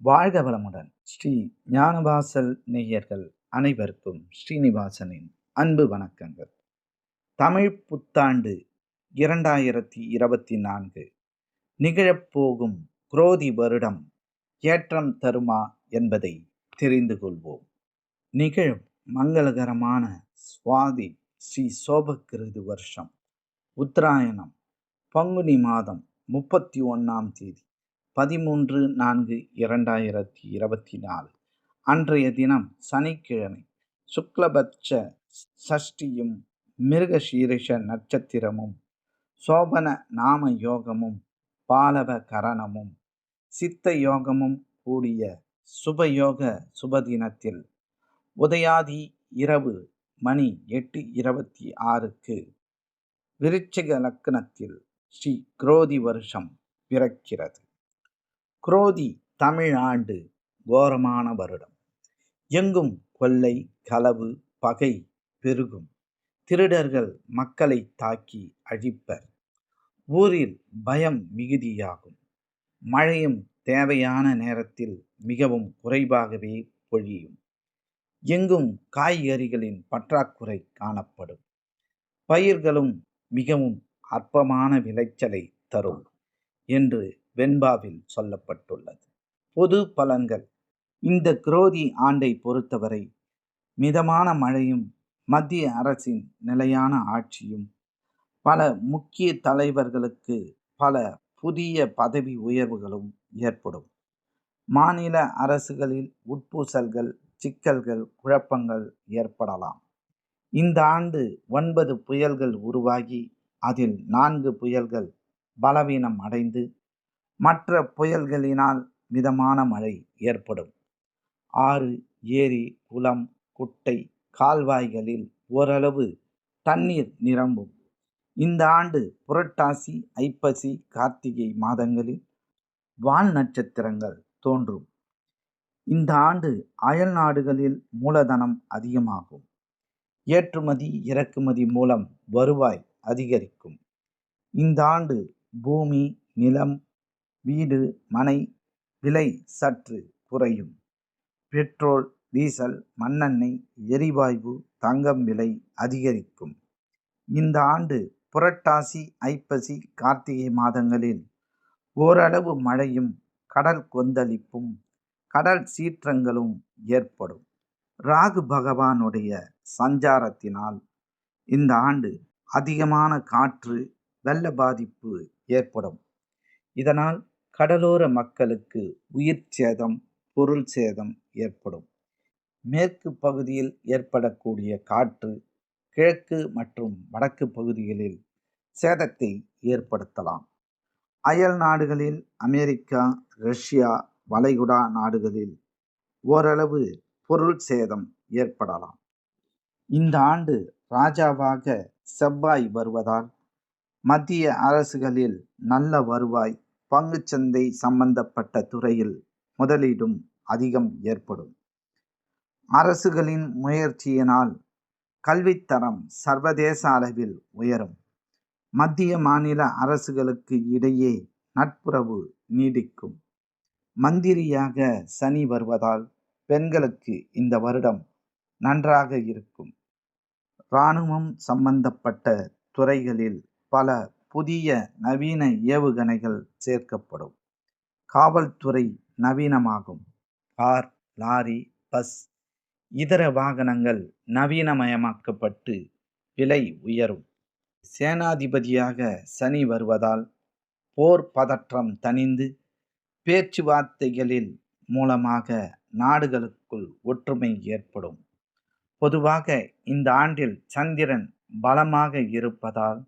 வாழ்க வளமுடன். ஸ்ரீ ஞானவாசல் நேயர்கள் அனைவருக்கும் ஸ்ரீனிவாசனின் அன்பு வணக்கங்கள். தமிழ் புத்தாண்டு இரண்டாயிரத்தி இருபத்தி நான்கு நிகழப்போகும் குரோதி வருடம் ஏற்றம் தருமா என்பதை தெரிந்து கொள்வோம். நிகழும் மங்களகரமான சுவாதி ஸ்ரீ சோபக்கிருது வருஷம். உத்தராயணம் பங்குனி மாதம் முப்பத்தி ஒன்றாம் தேதி. பதிமூன்று நான்கு இரண்டாயிரத்தி இருபத்தி நாலு அன்றைய தினம் சனிக்கிழமை சுக்லபட்ச சஷ்டியும் மிருகசீரிஷ நட்சத்திரமும் சோபன நாம யோகமும் பாலவ கரணமும் சித்த யோகமும் கூடிய சுபயோக சுபதினத்தில் உதயாதி இரவு மணி எட்டு இருபத்தி ஆறுக்கு விருச்சிக லக்னத்தில் ஸ்ரீ குரோதி வருஷம் பிறக்கிறது. குரோதி தமிழ் ஆண்டு கோரமான வருடம். எங்கும் கொள்ளை களவு பகை பெருகும். திருடர்கள் மக்களை தாக்கி அழிப்பர். ஊரில் பயம் மிகுதியாகும். மழையும் தேவையான நேரத்தில் மிகவும் குறைவாகவே பொழியும். எங்கும் காய்கறிகளின் பற்றாக்குறை காணப்படும். பயிர்களும் மிகவும் அற்பமான விளைச்சலை தரும் என்று வெண்பாவில் சொல்லப்பட்டுள்ளது. பொது பலன்கள். இந்த குரோதி ஆண்டை பொறுத்தவரை மிதமான மழையும் மத்திய அரசின் நிலையான ஆட்சியும் பல முக்கிய தலைவர்களுக்கு பல புதிய பதவி உயர்வுகளும் ஏற்படும். மாநில அரசுகளில் உட்பூசல்கள் சிக்கல்கள் குழப்பங்கள் ஏற்படலாம். இந்த ஆண்டு ஒன்பது புயல்கள் உருவாகி அதில் நான்கு புயல்கள் பலவீனம் அடைந்து மற்ற புயல்களினால் மிதமான மழை ஏற்படும். ஆறு ஏரி குளம் குட்டை கால்வாய்களில் ஓரளவு தண்ணீர் நிரம்பும். இந்த ஆண்டு புரட்டாசி ஐப்பசி கார்த்திகை மாதங்களில் வால் நட்சத்திரங்கள் தோன்றும். இந்த ஆண்டு அயல் நாடுகளில் மூலதனம் அதிகமாகும். ஏற்றுமதி இறக்குமதி மூலம் வருவாய் அதிகரிக்கும். இந்த ஆண்டு பூமி நிலம் வீடு மனை விலை சற்று குறையும். பெட்ரோல் டீசல் மண்ணெண்ணெய் எரிவாயு தங்கம் விலை அதிகரிக்கும். இந்த ஆண்டு புரட்டாசி ஐப்பசி கார்த்திகை மாதங்களில் ஓரளவு மழையும் கடல் கொந்தளிப்பும் கடல் சீற்றங்களும் ஏற்படும். ராகு பகவானுடைய சஞ்சாரத்தினால் இந்த ஆண்டு அதிகமான காற்று வெள்ள பாதிப்பு ஏற்படும். இதனால் கடலோர மக்களுக்கு உயிர் சேதம் பொருள் சேதம் ஏற்படும். மேற்கு பகுதியில் ஏற்படக்கூடிய காற்று கிழக்கு மற்றும் வடக்கு பகுதிகளில் சேதத்தை ஏற்படுத்தலாம். அயல் நாடுகளில் அமெரிக்கா ரஷ்யா வளைகுடா நாடுகளில் ஓரளவு பொருள் சேதம் ஏற்படலாம். இந்த ஆண்டு ராஜாவாக செவ்வாய் வருவதால் மத்திய அரசுகளில் நல்ல வருவாய் பங்குச்சந்தை சம்பந்தப்பட்ட துறையில் முதலீடும் அதிகம் ஏற்படும். அரசுகளின் முயற்சியினால் கல்வித்தரம் சர்வதேச அளவில் உயரும். மத்திய மாநில அரசுகளுக்கு இடையே நட்புறவு நீடிக்கும். மந்திரியாக சனி வருவதால் பெண்களுக்கு இந்த வருடம் நன்றாக இருக்கும். இராணுவம் சம்பந்தப்பட்ட துறைகளில் பல புதிய நவீன ஏவுகணைகள் சேர்க்கப்படும். காவல்துறை நவீனமாகும். கார் லாரி பஸ் இதர வாகனங்கள் நவீனமயமாக்கப்பட்டு விலை உயரும். சேனாதிபதியாக சனி வருவதால் போர் பதற்றம் தணிந்து பேச்சுவார்த்தைகளில் மூலமாக நாடுகளுக்குள் ஒற்றுமை ஏற்படும். பொதுவாக இந்த ஆண்டில் சந்திரன் பலமாக இருப்பதால்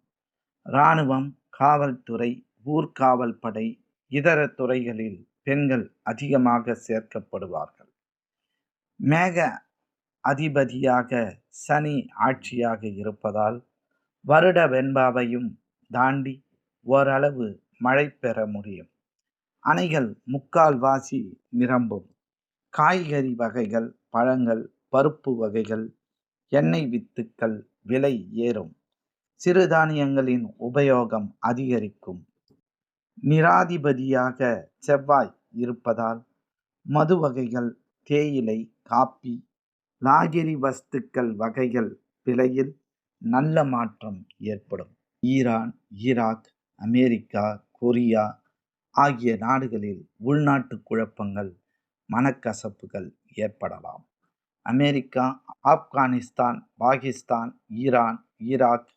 இராணுவம் காவல்துறை ஊர்காவல் படை இதர துறைகளில் பெண்கள் அதிகமாக சேர்க்கப்படுவார்கள். மேக அதிபதியாக சனி ஆட்சியாக இருப்பதால் வருட வெண்பாவையும் தாண்டி ஓரளவு மழை பெற முடியும். அணைகள் முக்கால் வாசி நிரம்பும். காய்கறி வகைகள் பழங்கள் பருப்பு வகைகள் எண்ணெய் வித்துக்கள் விலை ஏறும். சிறுதானியங்களின் உபயோகம் அதிகரிக்கும். நிராதிபதியாக செவ்வாய் இருப்பதால் மது வகைகள் தேயிலை காப்பி லாகிரி வஸ்துக்கள் வகைகள் விலையில் நல்ல மாற்றம் ஏற்படும். ஈரான் ஈராக் அமெரிக்கா கொரியா ஆகிய நாடுகளில் உள்நாட்டு குழப்பங்கள் மனக்கசப்புகள் ஏற்படலாம். America Afghanistan Pakistan Iran Iraq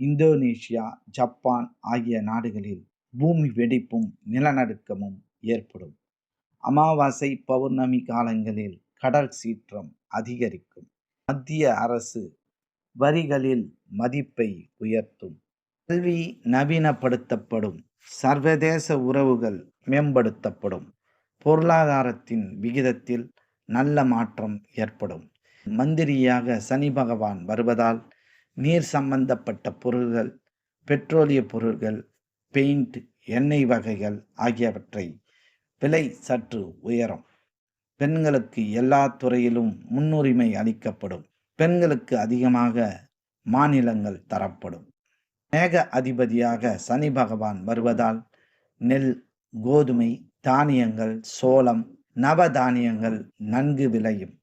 Indonesia Japan ஆகிய நாடுகளில் பூமி வெடிப்பும் நிலநடுக்கமும் ஏற்படும். அமாவாசை பௌர்ணமி காலங்களில் கடல் சீற்றம் அதிகரிக்கும். மத்திய அரசு வரிகளில் மதிப்பை உயர்த்தும். கல்வி நவீனப்படுத்தப்படும். சர்வதேச உறவுகள் மேம்படுத்தப்படும். பொருளாதாரத்தின் விகிதத்தில் நல்ல மாற்றம் ஏற்படும். மந்திரியாக சனி பகவான் வருவதால் நீர் சம்பந்தப்பட்ட பொருள்கள் பெட்ரோலிய பொருள்கள் பெயிண்ட் எண்ணெய் வகைகள் ஆகியவற்றை விலை சற்று உயரும். பெண்களுக்கு எல்லா துறையிலும் முன்னுரிமை அளிக்கப்படும். பெண்களுக்கு அதிகமாக மாநிலங்கள் தரப்படும். மேக அதிபதியாக சனி பகவான் வருவதால் நெல் கோதுமை தானியங்கள் சோளம் நவதானியங்கள் நன்கு விளையும்.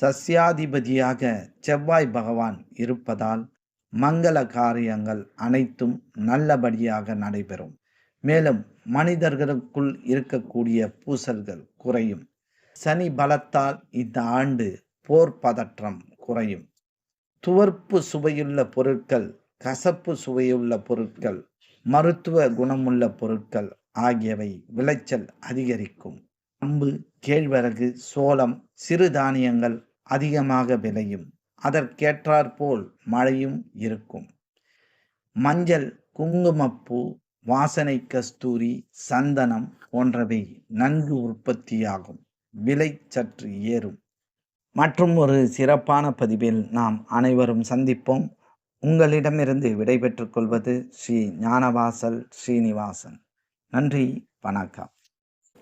சஸ்யாதிபதியாக செவ்வாய் பகவான் இருப்பதால் மங்கள காரியங்கள் அனைத்தும் நல்லபடியாக நடைபெறும். மேலும் மனிதர்களுக்குள் இருக்கக்கூடிய பூசல்கள் குறையும். சனி பலத்தால் இந்த ஆண்டு போர் பதற்றம் குறையும். துவர்ப்பு சுவையுள்ள பொருட்கள் கசப்பு சுவையுள்ள பொருட்கள் மருத்துவ குணமுள்ள பொருட்கள் ஆகியவை விளைச்சல் அதிகரிக்கும். அம்பு கேழ்வரகு சோளம் சிறுதானியங்கள் அதிகமாக விளையும். அதற்கேற்றாற்போல் மழையும் இருக்கும். மஞ்சள் குங்குமப்பூ வாசனை கஸ்தூரி சந்தனம் போன்றவை நன்கு உற்பத்தியாகும். விலை சற்று ஏறும். மற்றும் ஒரு சிறப்பான பதிவில் நாம் அனைவரும் சந்திப்போம். உங்களிடமிருந்து விடைபெற்றுக் கொள்வது ஸ்ரீ ஞானவாசல் ஸ்ரீனிவாசன். நன்றி வணக்கம்.